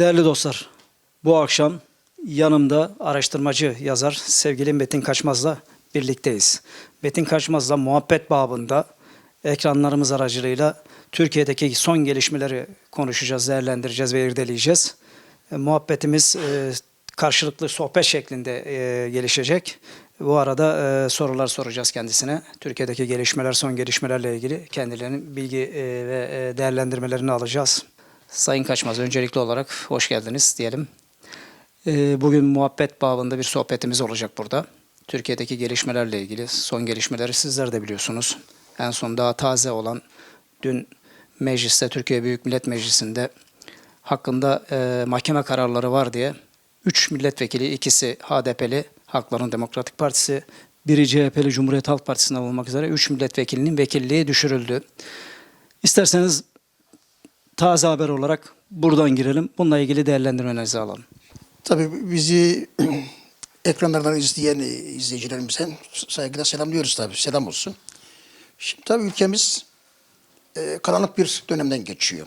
Değerli dostlar, bu akşam yanımda araştırmacı yazar sevgili Metin Kaçmaz'la birlikteyiz. Metin Kaçmaz'la muhabbet babında ekranlarımız aracılığıyla Türkiye'deki son gelişmeleri konuşacağız, değerlendireceğiz ve irdeleyeceğiz. E, muhabbetimiz e, karşılıklı sohbet şeklinde e, gelişecek. Bu arada e, sorular soracağız kendisine. Türkiye'deki gelişmeler, son gelişmelerle ilgili kendilerinin bilgi e, ve e, değerlendirmelerini alacağız. Sayın Kaçmaz, öncelikli olarak hoş geldiniz diyelim. E, bugün muhabbet babında bir sohbetimiz olacak burada. Türkiye'deki gelişmelerle ilgili son gelişmeleri sizler de biliyorsunuz. En son daha taze olan dün mecliste, Türkiye Büyük Millet Meclisi'nde hakkında e, mahkeme kararları var diye 3 milletvekili, ikisi HDP'li, Halkların Demokratik Partisi, biri CHP'li Cumhuriyet Halk Partisi'nden olmak üzere 3 milletvekilinin vekilliği düşürüldü. İsterseniz taze haber olarak buradan girelim. Bununla ilgili değerlendirmelerinizi alalım. Tabii bizi ekranlardan izleyen izleyicilerimize saygıyla selamlıyoruz tabii. Selam olsun. Şimdi tabii ülkemiz e, karanlık bir dönemden geçiyor.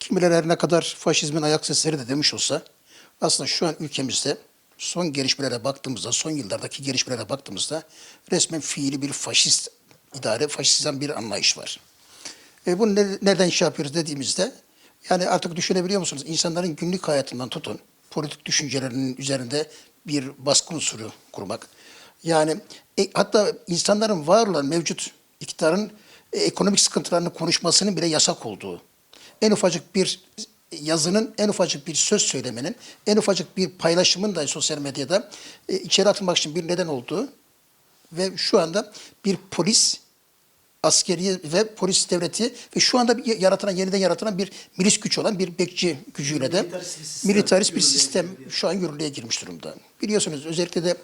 Kimileri ne kadar faşizmin ayak sesleri de demiş olsa aslında şu an ülkemizde son gelişmelere baktığımızda, son yıllardaki gelişmelere baktığımızda resmen fiili bir faşist idare, faşizan bir anlayış var. E bunu ne- neden şey yapıyoruz dediğimizde yani artık düşünebiliyor musunuz? İnsanların günlük hayatından tutun, politik düşüncelerinin üzerinde bir baskı unsuru kurmak. Yani e, hatta insanların var olan mevcut iktidarın e, ekonomik sıkıntılarını konuşmasının bile yasak olduğu. En ufacık bir yazının, en ufacık bir söz söylemenin, en ufacık bir paylaşımın da sosyal medyada e, içeri atılmak için bir neden olduğu ve şu anda bir polis askeri ve polis devleti ve şu anda bir yaratılan yeniden yaratılan bir milis güç olan bir bekçi gücüyle de Militarist bir sistem militarist bir sistem şu an yürürlüğe girmiş durumda. Biliyorsunuz özellikle de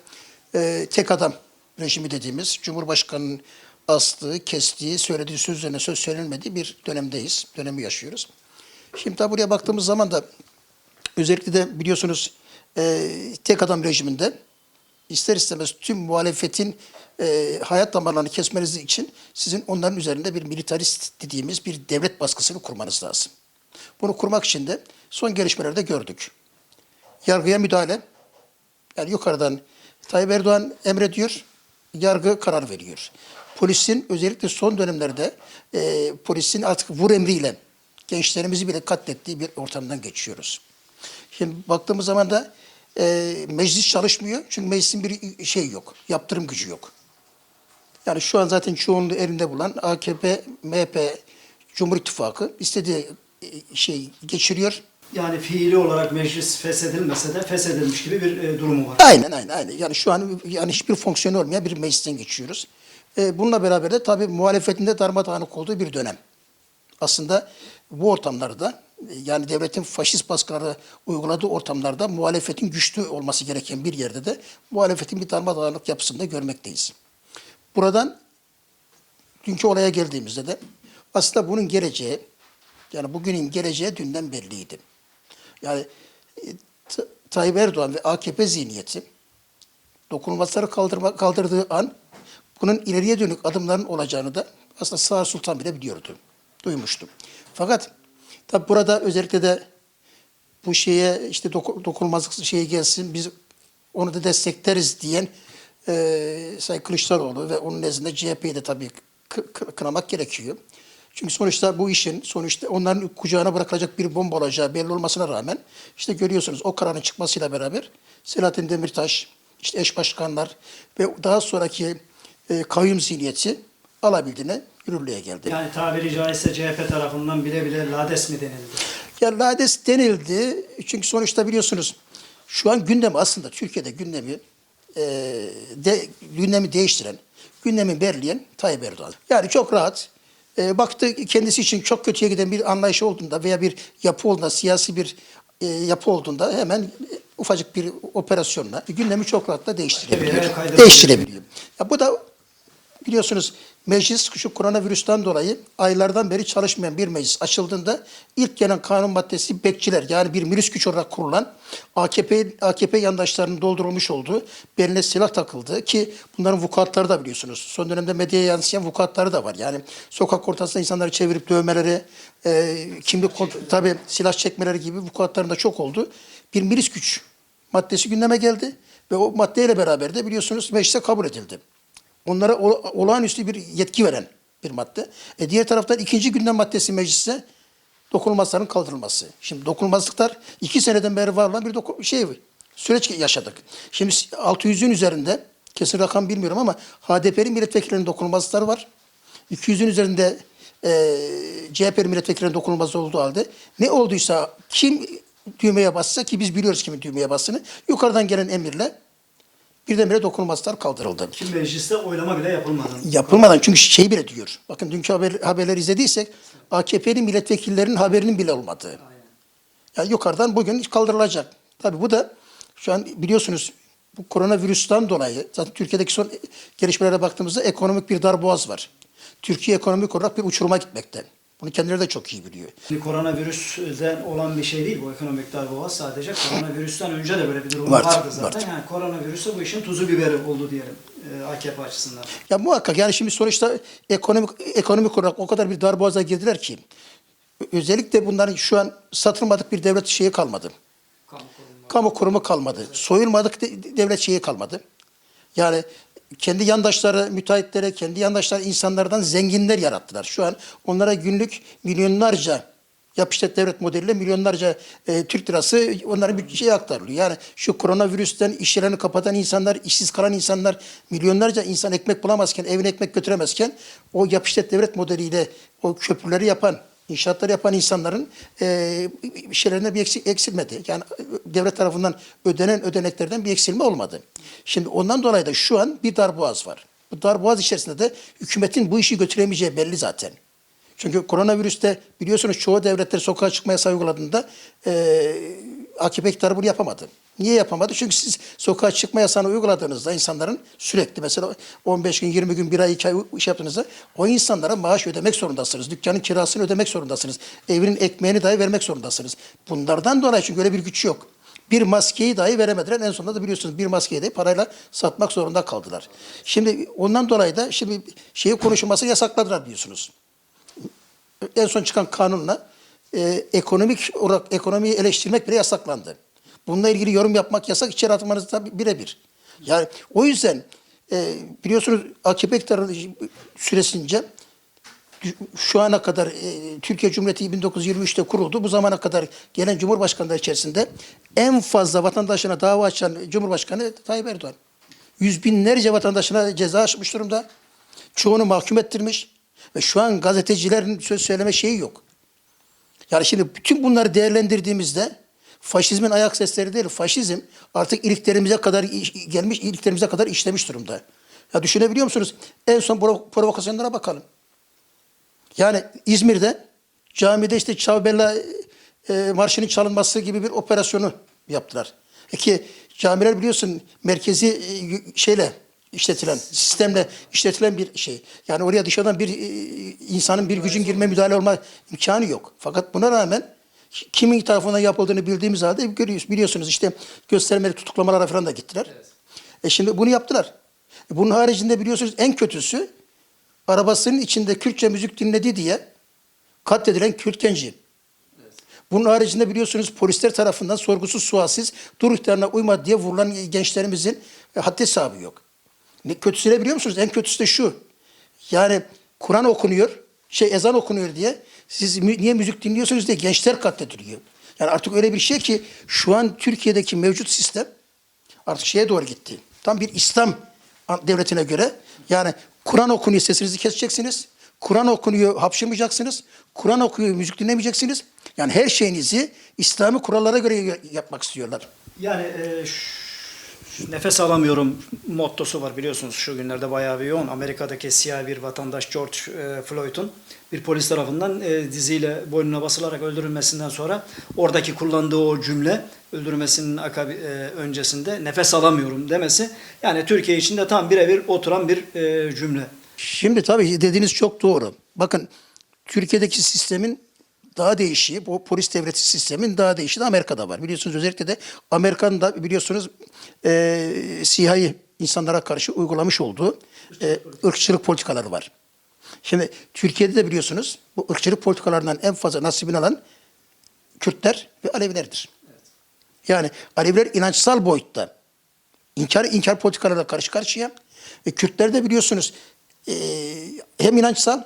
e, tek adam rejimi dediğimiz Cumhurbaşkanı'nın astığı, kestiği, söylediği sözlerine söz söylenmediği bir dönemdeyiz. Dönemi yaşıyoruz. Şimdi tabi buraya baktığımız zaman da özellikle de biliyorsunuz e, tek adam rejiminde ister istemez tüm muhalefetin e, hayat damarlarını kesmeniz için sizin onların üzerinde bir militarist dediğimiz bir devlet baskısını kurmanız lazım. Bunu kurmak için de son gelişmelerde gördük. Yargıya müdahale, yani yukarıdan Tayyip Erdoğan emrediyor, yargı karar veriyor. Polisin özellikle son dönemlerde e, polisin artık vur emriyle gençlerimizi bile katlettiği bir ortamdan geçiyoruz. Şimdi baktığımız zaman da e, meclis çalışmıyor çünkü meclisin bir şey yok, yaptırım gücü yok. Yani şu an zaten çoğunluğu elinde bulan AKP, MHP, Cumhur İttifakı istediği e, şey geçiriyor. Yani fiili olarak meclis feshedilmese de feshedilmiş gibi bir e, durumu var. Aynen aynen aynen. Yani şu an yani hiçbir fonksiyonu olmayan bir meclisten geçiyoruz. Ee, bununla beraber de tabii muhalefetinde darmadağınık olduğu bir dönem. Aslında bu ortamlarda e, yani devletin faşist baskıları uyguladığı ortamlarda muhalefetin güçlü olması gereken bir yerde de muhalefetin bir darmadağınık yapısında görmekteyiz. Buradan dünkü olaya geldiğimizde de aslında bunun geleceği yani bugünün geleceği dünden belliydi. Yani e, Tayyip Erdoğan ve AKP zihniyeti dokunulmazları kaldırma, kaldırdığı an bunun ileriye dönük adımların olacağını da aslında Sağ Sultan bile biliyordu. Duymuştum. Fakat tabi burada özellikle de bu şeye işte doku, dokunulmazlık şeyi gelsin biz onu da destekleriz diyen e, Sayın Kılıçdaroğlu ve onun nezdinde CHP'yi de tabii kı- kı- kınamak gerekiyor. Çünkü sonuçta bu işin sonuçta onların kucağına bırakılacak bir bomba olacağı belli olmasına rağmen işte görüyorsunuz o kararın çıkmasıyla beraber Selahattin Demirtaş, işte eş başkanlar ve daha sonraki e, kayyum zihniyeti alabildiğine yürürlüğe geldi. Yani tabiri caizse CHP tarafından bile bile lades mi denildi? Ya lades denildi. Çünkü sonuçta biliyorsunuz şu an gündem aslında Türkiye'de gündemi e, de, gündemi değiştiren, gündemi belirleyen Tayyip Erdoğan. Yani çok rahat e, baktı kendisi için çok kötüye giden bir anlayış olduğunda veya bir yapı olduğunda, siyasi bir e, yapı olduğunda hemen ufacık bir operasyonla gündemi çok rahatla Tabii, değiştirebiliyor. Değiştirebiliyor. Ya bu da biliyorsunuz Meclis şu koronavirüsten dolayı aylardan beri çalışmayan bir meclis açıldığında ilk gelen kanun maddesi bekçiler yani bir milis güç olarak kurulan AKP AKP yandaşlarının doldurulmuş olduğu beline silah takıldı ki bunların vukuatları da biliyorsunuz. Son dönemde medyaya yansıyan vukuatları da var. Yani sokak ortasında insanları çevirip dövmeleri, e, kimlik tabii silah çekmeleri gibi vukuatların da çok oldu. Bir milis güç maddesi gündeme geldi ve o maddeyle beraber de biliyorsunuz meclise kabul edildi. Onlara ola- olağanüstü bir yetki veren bir madde. E diğer taraftan ikinci gündem maddesi mecliste dokunulmazların kaldırılması. Şimdi dokunulmazlıklar iki seneden beri var olan bir şey süreç yaşadık. Şimdi 600'ün üzerinde kesin rakam bilmiyorum ama HDP'li milletvekillerinin dokunulmazlıkları var. 200'ün üzerinde e, CHP milletvekillerinin dokunulmazlığı olduğu halde ne olduysa kim düğmeye bassa ki biz biliyoruz kimin düğmeye bastığını yukarıdan gelen emirle birdenbire dokunulmazlıklar kaldırıldı. Ki mecliste oylama bile yapılmadan. Yapılmadan çünkü şey bile diyor. Bakın dünkü haber, haberleri izlediysek AKP'li milletvekillerinin haberinin bile olmadığı. Yani yukarıdan bugün kaldırılacak. Tabii bu da şu an biliyorsunuz bu koronavirüsten dolayı zaten Türkiye'deki son gelişmelere baktığımızda ekonomik bir darboğaz var. Türkiye ekonomik olarak bir uçuruma gitmekte. Bunu kendileri de çok iyi biliyor. Koronavirüsten olan bir şey değil bu ekonomik darboğaz sadece. Koronavirüsten önce de böyle bir durum Vardı, vardı, zaten. vardı. Yani koronavirüse bu işin tuzu biberi oldu diyelim e, AKP açısından. Ya muhakkak yani şimdi sonuçta ekonomik ekonomik olarak o kadar bir darboğaza girdiler ki özellikle bunların şu an satılmadık bir devlet şeyi kalmadı. Kamu kurumu kalmadı. Soyulmadık de- devlet şeyi kalmadı. Yani kendi yandaşları, müteahhitlere, kendi yandaşları insanlardan zenginler yarattılar. Şu an onlara günlük milyonlarca yap devlet modeliyle milyonlarca e, Türk lirası onların bütçeye aktarılıyor. Yani şu koronavirüsten iş yerini kapatan insanlar, işsiz kalan insanlar, milyonlarca insan ekmek bulamazken, evine ekmek götüremezken o yap devlet modeliyle o köprüleri yapan, İnşaatları yapan insanların e, şeylerinde bir eksik, eksilmedi. Yani e, devlet tarafından ödenen ödeneklerden bir eksilme olmadı. Şimdi ondan dolayı da şu an bir darboğaz var. Bu darboğaz içerisinde de hükümetin bu işi götüremeyeceği belli zaten. Çünkü koronavirüste biliyorsunuz çoğu devletler sokağa çıkma yasağı uyguladığında e, AKP iktidarı bunu yapamadı. Niye yapamadı? Çünkü siz sokağa çıkma yasağını uyguladığınızda insanların sürekli mesela 15 gün, 20 gün, bir ay, iki ay iş yaptığınızda o insanlara maaş ödemek zorundasınız. Dükkanın kirasını ödemek zorundasınız. Evinin ekmeğini dahi vermek zorundasınız. Bunlardan dolayı çünkü öyle bir güç yok. Bir maskeyi dahi veremediler. En sonunda da biliyorsunuz bir maskeyi de parayla satmak zorunda kaldılar. Şimdi ondan dolayı da şimdi şeyi konuşulması yasakladılar diyorsunuz en son çıkan kanunla e, ekonomik olarak ekonomiyi eleştirmek bile yasaklandı. Bununla ilgili yorum yapmak yasak, içeri atmanız da birebir. Yani o yüzden e, biliyorsunuz AKP iktidarı süresince şu ana kadar e, Türkiye Cumhuriyeti 1923'te kuruldu. Bu zamana kadar gelen cumhurbaşkanları içerisinde en fazla vatandaşına dava açan Cumhurbaşkanı Tayyip Erdoğan. Yüz binlerce vatandaşına ceza açmış durumda. Çoğunu mahkum ettirmiş. Ve şu an gazetecilerin söz söyleme şeyi yok. Yani şimdi bütün bunları değerlendirdiğimizde faşizmin ayak sesleri değil, faşizm artık iliklerimize kadar iş- gelmiş, iliklerimize kadar işlemiş durumda. Ya düşünebiliyor musunuz? En son provo- provokasyonlara bakalım. Yani İzmir'de camide işte Çavbella e, marşının çalınması gibi bir operasyonu yaptılar. E ki camiler biliyorsun merkezi e, şeyle işletilen, sistemle işletilen bir şey. Yani oraya dışarıdan bir e, insanın bir gücün girme müdahale olma imkanı yok. Fakat buna rağmen kimin tarafından yapıldığını bildiğimiz halde görüyoruz, biliyorsunuz işte göstermelik tutuklamalara falan da gittiler. E şimdi bunu yaptılar. E bunun haricinde biliyorsunuz en kötüsü arabasının içinde Kürtçe müzik dinledi diye katledilen Kürt genci. Bunun haricinde biliyorsunuz polisler tarafından sorgusuz sualsiz dur ihtarına uymadı diye vurulan gençlerimizin e, haddi hesabı yok. Ne kötüsü ne biliyor musunuz? En kötüsü de şu. Yani Kur'an okunuyor, şey ezan okunuyor diye siz niye müzik dinliyorsunuz diye gençler katlediliyor. Yani artık öyle bir şey ki şu an Türkiye'deki mevcut sistem artık şeye doğru gitti. Tam bir İslam devletine göre yani Kur'an okunuyor sesinizi keseceksiniz. Kur'an okunuyor hapşırmayacaksınız. Kur'an okuyor müzik dinlemeyeceksiniz. Yani her şeyinizi İslami kurallara göre yapmak istiyorlar. Yani e, ş- ş- nefes alamıyorum mottosu var biliyorsunuz şu günlerde bayağı bir yoğun. Amerika'daki siyah bir vatandaş George e, Floyd'un bir polis tarafından e, diziyle boynuna basılarak öldürülmesinden sonra oradaki kullandığı o cümle öldürmesinin e, öncesinde nefes alamıyorum demesi yani Türkiye içinde tam birebir oturan bir cümle. Şimdi tabii dediğiniz çok doğru. Bakın Türkiye'deki sistemin daha değişiği, bu polis devleti sistemin daha değişiği de Amerika'da var. Biliyorsunuz özellikle de Amerika'nın biliyorsunuz e, siyahi insanlara karşı uygulamış olduğu e, ırkçılık politikaları var. Şimdi Türkiye'de de biliyorsunuz bu ırkçılık politikalarından en fazla nasibini alan Kürtler ve Alevilerdir. Yani Aleviler inançsal boyutta inkar inkar politikalarla karşı karşıya. E, Kürtler de biliyorsunuz e, hem inançsal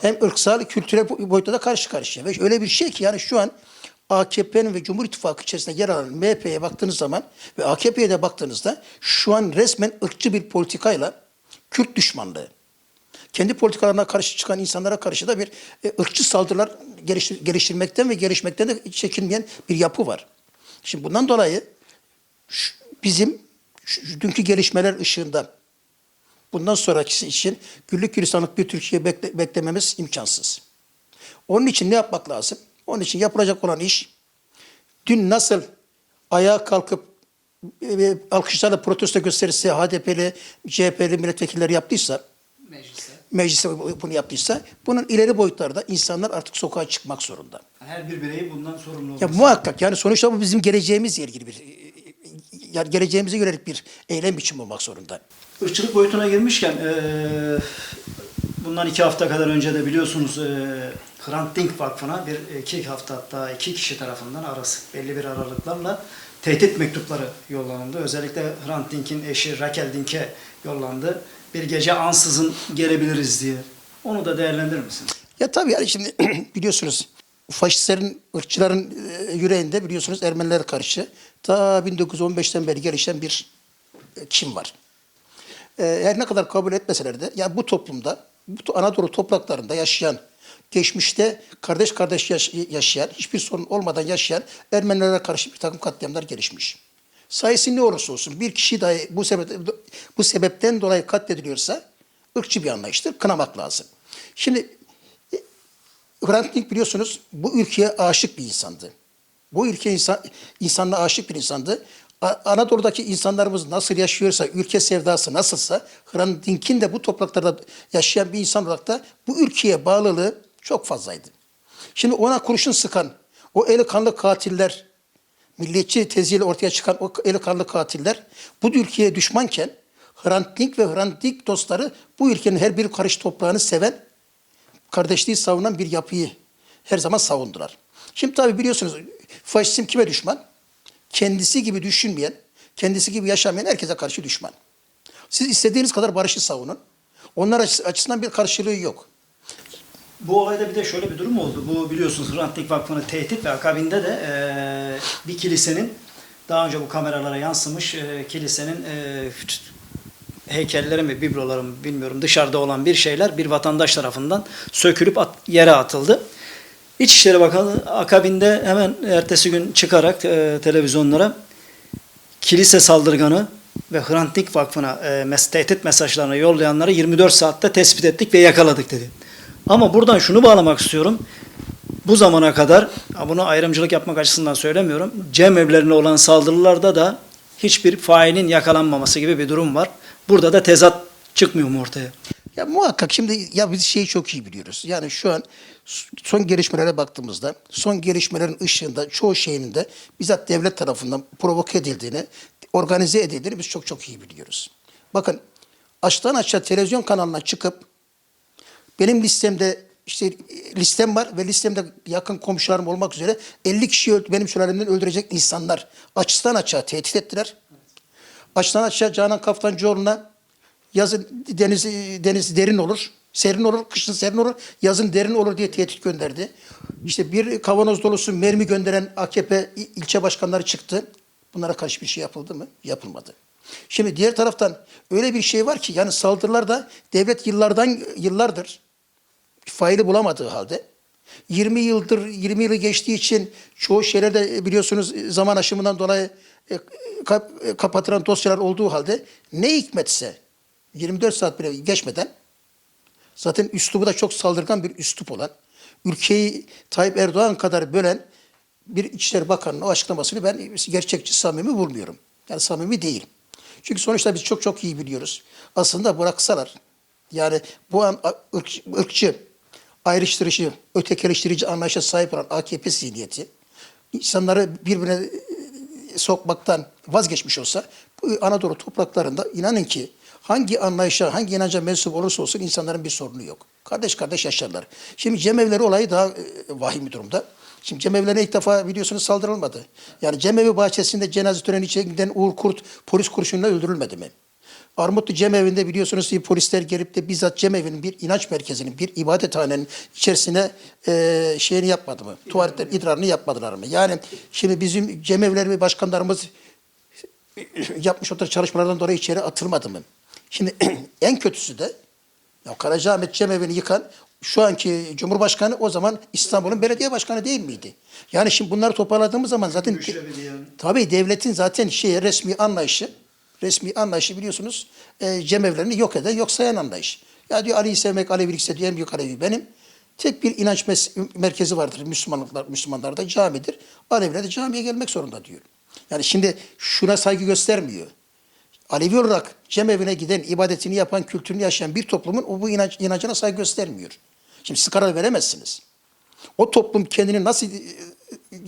hem ırksal, kültürel bo- boyutta da karşı karşıya. Ve öyle bir şey ki yani şu an AKP'nin ve Cumhur İttifakı içerisinde yer alan MHP'ye baktığınız zaman ve AKP'ye de baktığınızda şu an resmen ırkçı bir politikayla Kürt düşmanlığı, kendi politikalarına karşı çıkan insanlara karşı da bir e, ırkçı saldırılar geliştir- geliştirmekten ve gelişmekten de çekinmeyen bir yapı var. Şimdi bundan dolayı şu- bizim şu dünkü gelişmeler ışığında bundan sonraki için güllük gülistanlık bir Türkiye bekle- beklememiz imkansız. Onun için ne yapmak lazım? Onun için yapılacak olan iş dün nasıl ayağa kalkıp e, alkışlarla protesto gösterisi HDP'li, CHP'li milletvekilleri yaptıysa, Mecliste. meclise bunu yaptıysa, bunun ileri boyutlarda insanlar artık sokağa çıkmak zorunda. Her bir bireyin bundan sorumlu Ya muhakkak yani sonuçta bu bizim geleceğimizle ilgili bir yani geleceğimize yönelik bir eylem biçimi olmak zorunda. Irkçılık boyutuna girmişken eee, bundan iki hafta kadar önce de biliyorsunuz eee Hrant Dink Vakfı'na bir iki hafta hatta iki kişi tarafından arası belli bir aralıklarla tehdit mektupları yollanıldı. Özellikle Hrant Dink'in eşi Raquel Dink'e yollandı. Bir gece ansızın gelebiliriz diye. Onu da değerlendirir misiniz? Ya tabii yani şimdi biliyorsunuz faşistlerin, ırkçıların e, yüreğinde biliyorsunuz Ermenilere karşı ta 1915'ten beri gelişen bir e, kim var. E, Her ne kadar kabul etmeseler de ya bu toplumda, bu Anadolu topraklarında yaşayan, geçmişte kardeş kardeş yaş- yaşayan, hiçbir sorun olmadan yaşayan Ermenilere karşı bir takım katliamlar gelişmiş. Sayısı ne olursa olsun bir kişi dahi bu, sebep, bu sebepten dolayı katlediliyorsa ırkçı bir anlayıştır, kınamak lazım. Şimdi Hrant Dink biliyorsunuz bu ülkeye aşık bir insandı. Bu ülke insan, insanlığa aşık bir insandı. Anadolu'daki insanlarımız nasıl yaşıyorsa, ülke sevdası nasılsa Hrant Dink'in de bu topraklarda yaşayan bir insan olarak da bu ülkeye bağlılığı çok fazlaydı. Şimdi ona kurşun sıkan, o eli kanlı katiller, milliyetçi teziyle ortaya çıkan o eli kanlı katiller bu ülkeye düşmanken Hrant Dink ve Hrant Dink dostları bu ülkenin her bir karış toprağını seven kardeşliği savunan bir yapıyı her zaman savundular. Şimdi tabi biliyorsunuz faşizm kime düşman? Kendisi gibi düşünmeyen, kendisi gibi yaşamayan herkese karşı düşman. Siz istediğiniz kadar barışı savunun. Onlar açı- açısından bir karşılığı yok. Bu olayda bir de şöyle bir durum oldu. Bu biliyorsunuz Hrant Dink Vakfı'nın tehdit ve akabinde de eee, bir kilisenin daha önce bu kameralara yansımış eee, kilisenin eee, heykelleri mi, bibloları mı bilmiyorum dışarıda olan bir şeyler bir vatandaş tarafından sökülüp at- yere atıldı. İçişleri Bakanı akabinde hemen ertesi gün çıkarak eee, televizyonlara kilise saldırganı ve Hrant Dink Vakfı'na e, mes- tehdit mesajlarını yollayanları 24 saatte tespit ettik ve yakaladık dedi. Ama buradan şunu bağlamak istiyorum. Bu zamana kadar, bunu ayrımcılık yapmak açısından söylemiyorum, cem evlerine olan saldırılarda da hiçbir failin yakalanmaması gibi bir durum var. Burada da tezat çıkmıyor mu ortaya? Ya muhakkak şimdi ya biz şeyi çok iyi biliyoruz. Yani şu an son gelişmelere baktığımızda son gelişmelerin ışığında çoğu şeyinin de bizzat devlet tarafından provoke edildiğini, organize edildiğini biz çok çok iyi biliyoruz. Bakın açtan aşağı televizyon kanalına çıkıp benim listemde işte listem var ve listemde yakın komşularım olmak üzere 50 kişiyi öld- benim sülalemden öldürecek insanlar açıdan açığa tehdit ettiler. Açtan aşağı Canan Kaftancıoğlu'na yazın deniz, deniz derin olur, serin olur, kışın serin olur, yazın derin olur diye tehdit gönderdi. İşte bir kavanoz dolusu mermi gönderen AKP il- ilçe başkanları çıktı. Bunlara karşı bir şey yapıldı mı? Yapılmadı. Şimdi diğer taraftan öyle bir şey var ki yani saldırılarda devlet yıllardan yıllardır faili bulamadığı halde 20 yıldır 20 yılı geçtiği için çoğu şeylerde biliyorsunuz zaman aşımından dolayı e, e, kapatılan dosyalar olduğu halde ne hikmetse 24 saat bile geçmeden zaten üslubu da çok saldırgan bir üslup olan ülkeyi Tayyip Erdoğan kadar bölen bir İçişleri Bakanı'nın o açıklamasını ben gerçekçi samimi bulmuyorum. Yani samimi değil. Çünkü sonuçta biz çok çok iyi biliyoruz. Aslında bıraksalar Yani bu an ırk- ırkçı, ayrıştırıcı, ötekileştirici anlayışa sahip olan AKP zihniyeti insanları birbirine sokmaktan vazgeçmiş olsa bu Anadolu topraklarında inanın ki hangi anlayışa, hangi inanca mensup olursa olsun insanların bir sorunu yok. Kardeş kardeş yaşarlar. Şimdi cemevleri olayı daha e, vahim bir durumda. Şimdi cemevlerine ilk defa biliyorsunuz saldırılmadı. Yani cemevi bahçesinde cenaze töreni için giden Uğur Kurt polis kurşunuyla öldürülmedi mi? Armutlu Cemevi'nde biliyorsunuz ki polisler gelip de bizzat Cemevi'nin bir inanç merkezinin, bir ibadethanenin içerisine e, şeyini yapmadı mı? Tuvaletler idrarını yapmadılar mı? Yani şimdi bizim Cemevleri ve başkanlarımız yapmış olduğu çalışmalardan dolayı içeri atılmadı mı? Şimdi en kötüsü de ya Karacaahmet Cemevi'ni yıkan şu anki Cumhurbaşkanı o zaman İstanbul'un belediye başkanı değil miydi? Yani şimdi bunları toparladığımız zaman zaten tabii devletin zaten şeye resmi anlayışı resmi anlayışı biliyorsunuz e, cemevlerini yok eden, yok sayan anlayış. Ya diyor Ali'yi sevmek, Alevilikse diyor en büyük Alevi benim. Tek bir inanç merkezi vardır Müslümanlıklar, Müslümanlarda camidir. Aleviler de camiye gelmek zorunda diyor. Yani şimdi şuna saygı göstermiyor. Alevi olarak cemevine giden, ibadetini yapan, kültürünü yaşayan bir toplumun o bu inanç, inancına saygı göstermiyor. Şimdi siz karar veremezsiniz. O toplum kendini nasıl e,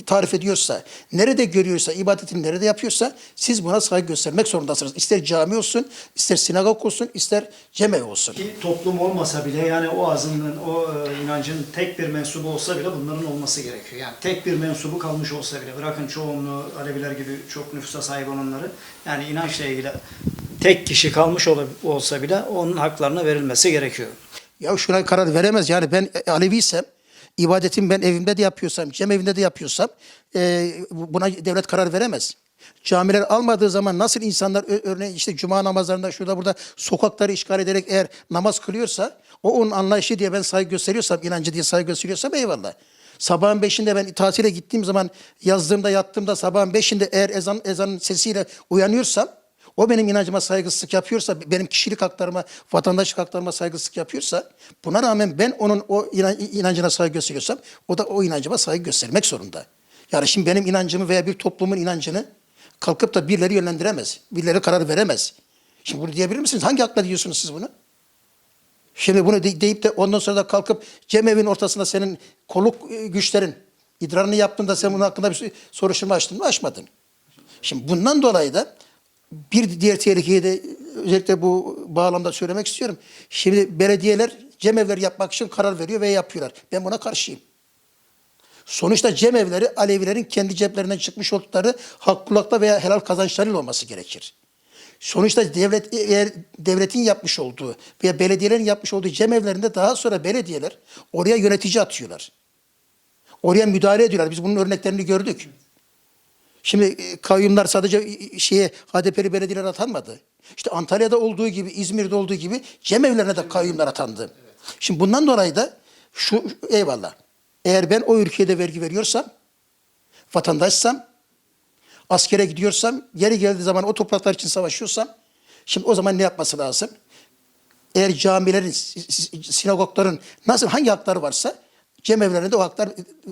tarif ediyorsa, nerede görüyorsa, ibadetini nerede yapıyorsa siz buna saygı göstermek zorundasınız. İster cami olsun, ister sinagog olsun, ister cemevi olsun. Ki toplum olmasa bile yani o azınlığın, o e, inancın tek bir mensubu olsa bile bunların olması gerekiyor. Yani tek bir mensubu kalmış olsa bile bırakın çoğunluğu Aleviler gibi çok nüfusa sahip olanları yani inançla ilgili tek kişi kalmış olsa bile onun haklarına verilmesi gerekiyor. Ya şuna karar veremez. Yani ben Aleviysem, ibadetimi ben evimde de yapıyorsam, cemevinde de yapıyorsam e, buna devlet karar veremez. Camiler almadığı zaman nasıl insanlar örneğin işte cuma namazlarında şurada burada sokakları işgal ederek eğer namaz kılıyorsa o onun anlayışı diye ben saygı gösteriyorsam, inancı diye saygı gösteriyorsam eyvallah. Sabahın beşinde ben tatile gittiğim zaman yazdığımda yattığımda sabahın beşinde eğer ezan ezanın sesiyle uyanıyorsam o benim inancıma saygısızlık yapıyorsa, benim kişilik haklarıma, vatandaşlık haklarıma saygısızlık yapıyorsa, buna rağmen ben onun o inan- inancına saygı gösteriyorsam, o da o inancıma saygı göstermek zorunda. Yani şimdi benim inancımı veya bir toplumun inancını kalkıp da birileri yönlendiremez, birileri karar veremez. Şimdi bunu diyebilir misiniz? Hangi hakla diyorsunuz siz bunu? Şimdi bunu de- deyip de ondan sonra da kalkıp cemevin ortasında senin kolluk e, güçlerin idrarını yaptığında sen bunun hakkında bir soruşturma açtın mı? Açmadın. Şimdi bundan dolayı da bir diğer tehlikeyi de özellikle bu bağlamda söylemek istiyorum. Şimdi belediyeler cemevler yapmak için karar veriyor ve yapıyorlar. Ben buna karşıyım. Sonuçta cemevleri Alevilerin kendi ceplerinden çıkmış oldukları hak kulakla veya helal kazançlarıyla olması gerekir. Sonuçta devlet eğer devletin yapmış olduğu veya belediyelerin yapmış olduğu cemevlerinde daha sonra belediyeler oraya yönetici atıyorlar. Oraya müdahale ediyorlar. Biz bunun örneklerini gördük. Şimdi e, kayyumlar sadece e, şeye HDP'li belediyeler atanmadı. İşte Antalya'da olduğu gibi, İzmir'de olduğu gibi cemevlerine de kayyumlar atandı. Şimdi bundan dolayı da şu eyvallah. Eğer ben o ülkeye de vergi veriyorsam, vatandaşsam, askere gidiyorsam, yeri geldiği zaman o topraklar için savaşıyorsam, şimdi o zaman ne yapması lazım? Eğer camilerin, sinagogların nasıl hangi hakları varsa cemevlerine de o haklar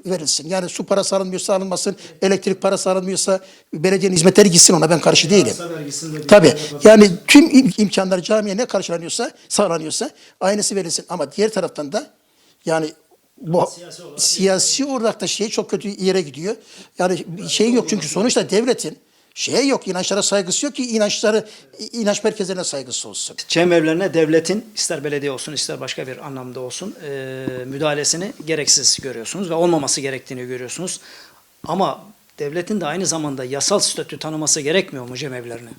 verilsin. Yani su parası alınmıyorsa alınmasın, elektrik parası alınmıyorsa belediyenin hizmetleri gitsin ona ben karşı değilim. Tabii. Yani tüm im- imkanlar camiye ne karşılanıyorsa, sağlanıyorsa aynısı verilsin. Ama diğer taraftan da yani bu Siyasi olarak siyasi olarak da şey çok kötü yere gidiyor. Yani şey yok çünkü sonuçta devletin şeye yok, inançlara saygısı yok ki inançları inanç merkezlerine saygısı olsun. Cemevlerine devletin ister belediye olsun ister başka bir anlamda olsun e, müdahalesini gereksiz görüyorsunuz ve olmaması gerektiğini görüyorsunuz. Ama devletin de aynı zamanda yasal statü tanıması gerekmiyor mu cemevlerine?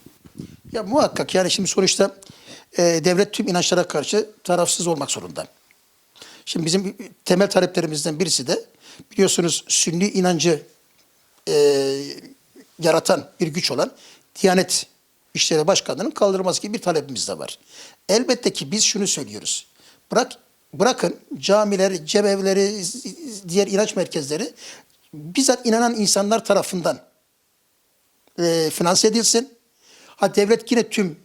Ya muhakkak yani şimdi sonuçta e, devlet tüm inançlara karşı tarafsız olmak zorunda. Şimdi bizim temel taleplerimizden birisi de biliyorsunuz Sünni inancı e, yaratan bir güç olan Diyanet İşleri Başkanlığı'nın kaldırılması gibi bir talebimiz de var. Elbette ki biz şunu söylüyoruz. Bırak bırakın camileri, cemevleri, diğer inanç merkezleri bizzat inanan insanlar tarafından e, finanse edilsin. Ha devlet yine tüm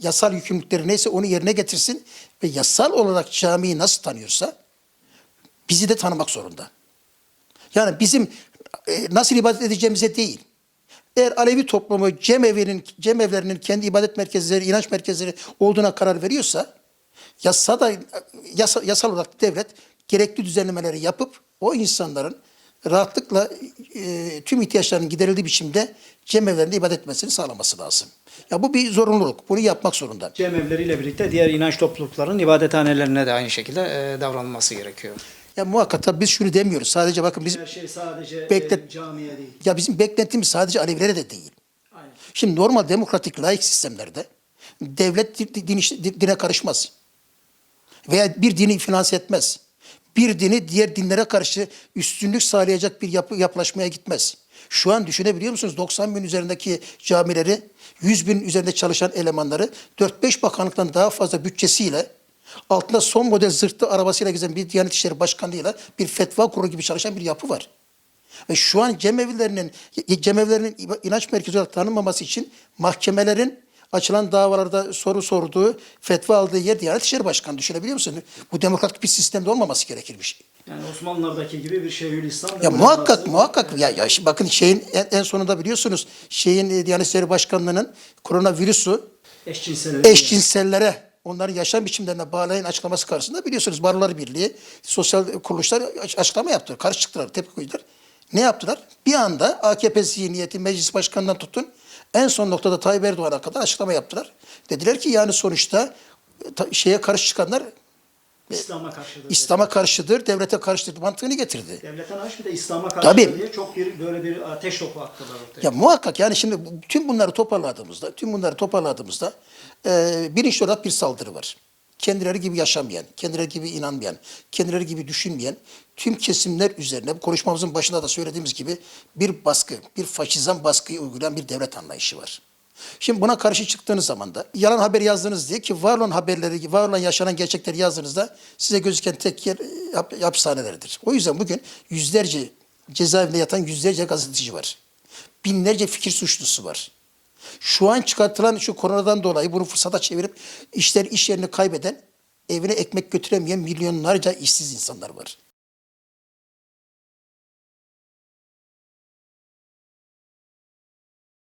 yasal yükümlülükleri neyse onu yerine getirsin ve yasal olarak camiyi nasıl tanıyorsa bizi de tanımak zorunda. Yani bizim e, nasıl ibadet edeceğimize değil. Eğer Alevi toplumu cemevinin, cemevlerinin kendi ibadet merkezleri, inanç merkezleri olduğuna karar veriyorsa Yasa da, yasa, yasal olarak devlet gerekli düzenlemeleri yapıp o insanların rahatlıkla e, tüm ihtiyaçlarının giderildiği biçimde cemevlerinde ibadet etmesini sağlaması lazım. Ya bu bir zorunluluk. Bunu yapmak zorunda. Cemevleriyle birlikte diğer inanç topluluklarının ibadethanelerine de aynı şekilde e, davranılması gerekiyor. Ya muhakkak tabii biz şunu demiyoruz. Sadece bakın bizim Her şey sadece e, camiye değil. ya bizim beklentimiz sadece Alevilere de değil. Aynen. Şimdi normal demokratik laik sistemlerde devlet di- din, iş- di- dine karışmaz. Veya bir dini finanse etmez. Bir dini diğer dinlere karşı üstünlük sağlayacak bir yapı, yapılaşmaya gitmez. Şu an düşünebiliyor musunuz? 90 bin üzerindeki camileri, 100 bin üzerinde çalışan elemanları 4-5 bakanlıktan daha fazla bütçesiyle altında son model zırhlı arabasıyla gezen bir Diyanet İşleri Başkanlığı'yla bir fetva kurulu gibi çalışan bir yapı var. Ve şu an cemevlerinin cemevlerinin inanç merkezi olarak tanınmaması için mahkemelerin açılan davalarda soru sorduğu, fetva aldığı yer Diyanet İşleri Başkanı düşünebiliyor musun? Bu demokratik bir sistemde olmaması gerekirmiş. Yani Osmanlılardaki gibi bir Şeyhülislam. Ya muhakkak muhakkak ya, ya bakın şeyin en, en sonunda biliyorsunuz şeyin e, Diyanet İşleri Başkanlığı'nın koronavirüsü Eşcinsel. eşcinsellere onların yaşam biçimlerine bağlayan açıklaması karşısında biliyorsunuz Barolar Birliği, sosyal kuruluşlar aç- açıklama yaptılar. Karşı çıktılar, tepki koydular. Ne yaptılar? Bir anda AKP zihniyeti meclis başkanından tutun en son noktada Tayyip Erdoğan'a kadar açıklama yaptılar. Dediler ki yani sonuçta ta- şeye karşı çıkanlar İslam'a karşıdır. İslam'a karşıdır, devlete karşıdır mantığını getirdi. Devletten aç bir de İslam'a karşı Tabii. diye çok bir böyle bir ateş topu attılar ortaya. Ya muhakkak yani şimdi tüm bunları toparladığımızda, tüm bunları toparladığımızda e, bilinçli olarak bir saldırı var. Kendileri gibi yaşamayan, kendileri gibi inanmayan, kendileri gibi düşünmeyen tüm kesimler üzerine bu konuşmamızın başında da söylediğimiz gibi bir baskı, bir faşizan baskıyı uygulayan bir devlet anlayışı var. Şimdi buna karşı çıktığınız zaman da yalan haber yazdınız diye ki var olan haberleri, var olan yaşanan gerçekleri yazdığınızda size gözüken tek yer e, hap- hapishaneleridir. O yüzden bugün yüzlerce cezaevinde yatan yüzlerce gazeteci var. Binlerce fikir suçlusu var. Şu an çıkartılan şu koronadan dolayı bunu fırsata çevirip işler iş yerini kaybeden, evine ekmek götüremeyen milyonlarca işsiz insanlar var.